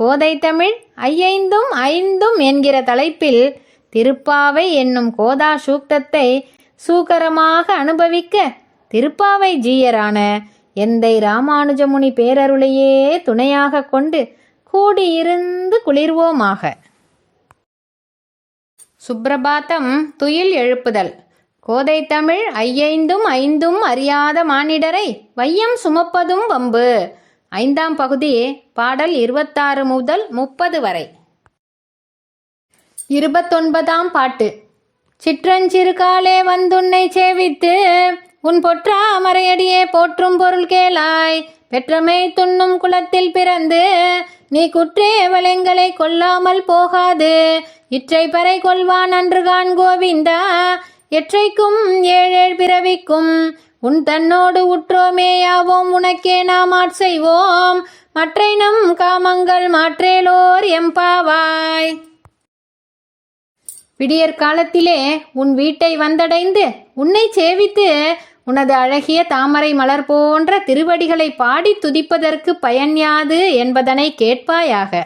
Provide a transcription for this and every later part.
கோதை தமிழ் ஐயைந்தும் ஐந்தும் என்கிற தலைப்பில் திருப்பாவை என்னும் கோதா சூக்தத்தை சூக்கரமாக அனுபவிக்க திருப்பாவை ஜீயரான எந்தை ராமானுஜமுனி பேரருளையே துணையாக கொண்டு கூடியிருந்து குளிர்வோமாக. சுப்பிரபாத்தம் துயில் எழுப்புதல். கோதை தமிழ் ஐயைந்தும் ஐந்தும் அறியாத மானிடரை வையம் சுமப்பதும் வம்பு. ஐந்தாம் பகுதி பாடல் இருபத்தாறு முதல் முப்பது வரை. இருபத்தொன்பதாம் பாட்டு. சிற்றஞ்சிறு காலே வந்துன்னை சேவித்து உன் பொற்றா மறையடியே போற்றும் பொருள் கேளாய். பெற்றமை துண்ணும் குலத்தில் பிறந்து நீ குற்றே வளைங்களை கொல்லாமல் போகாது. இற்றை பறை கொள்வான் அன்று கான் கோவிந்தா எற்றைக்கும் ஏழேழ் பிறவிக்கும் உன் தன்னோடு உற்றோமேயாவோம் உனக்கே நாம் ஆட்செய்வோம் மற்றை நம் காமங்கள் மாற்றேலோர் எம்பாவாய் விடியற் காலத்திலே உன் வீட்டை வந்தடைந்து உன்னை சேவித்து உனது அழகிய தாமரை மலர் போன்ற திருவடிகளை பாடி துதிப்பதற்கு பயன் யாது என்பதனை கேட்பாயாக.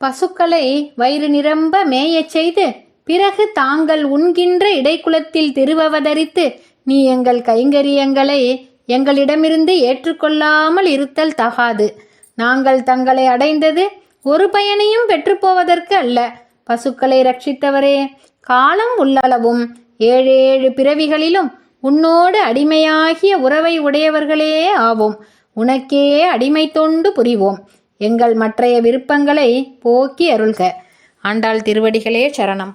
பசுக்களை வயிறு நிரம்ப மேயச் செய்து பிறகு தாங்கள் உண்கின்ற இடைக்குலத்தில் திருவவதரித்து நீ எங்கள் கைங்கரியங்களை எங்களிடமிருந்து ஏற்றுக்கொள்ளாமல் இருத்தல் தகாது. நாங்கள் தங்களை அடைந்தது ஒரு பயனையும் பெற்றுப்போவதற்கு அல்ல. பசுக்களை ரட்சித்தவரே காலம் உள்ளளவும் ஏழேழு பிறவிகளிலும் உன்னோடு அடிமையாகிய உறவை உடையவர்களே ஆவோம். உனக்கே அடிமை தொண்டு புரிவோம். எங்கள் மற்றைய விருப்பங்களை போக்கி அருள்க. ஆண்டாள் திருவடிகளே சரணம்.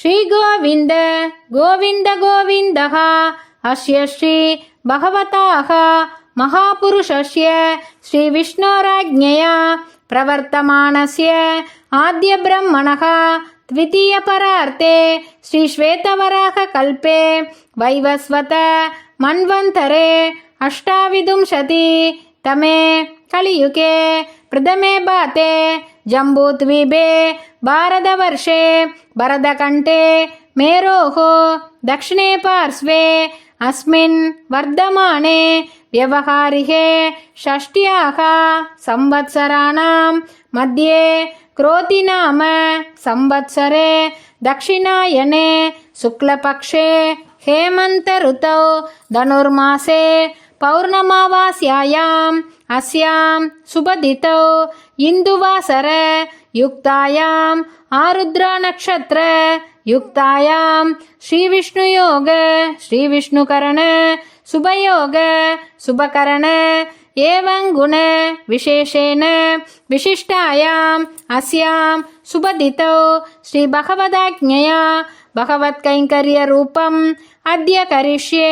श्रीगोविन्द गोविन्द गोविन्दः अस्य श्री भगवताः महापुरुषस्य श्रीविष्णोराज्ञया प्रवर्तमानस्य आद्यब्रह्मणः द्वितीयपरार्ते श्रीश्वेतवराहकल्पे वैवस्वत मन्वन्तरे अष्टाविंशति तमे कलियुगे प्रथमे भाते जम्बूद्वीपे भारतवर्षे भरतकण्ठे मेरोः दक्षिणे पार्श्वे अस्मिन् वर्धमाने व्यवहारिके षष्ट्याः संवत्सराणां मध्ये क्रोतिनाम संवत्सरे दक्षिणायने शुक्लपक्षे हेमन्तऋतौ धनुर्मासे पौर्णमावास्यायाम् अस्यां सुबदितौ इन्दुवासर युक्तायाम् आरुद्रानक्षत्र युक्तायां श्रीविष्णुयोग श्रीविष्णुकरण शुभयोग शुभकरण एवं गुण विशेषेण विशिष्टायाम् अस्यां सुबदितौ श्रीभगवदाज्ञया भगवत्कैङ्कर्यरूपम् अद्य करिष्ये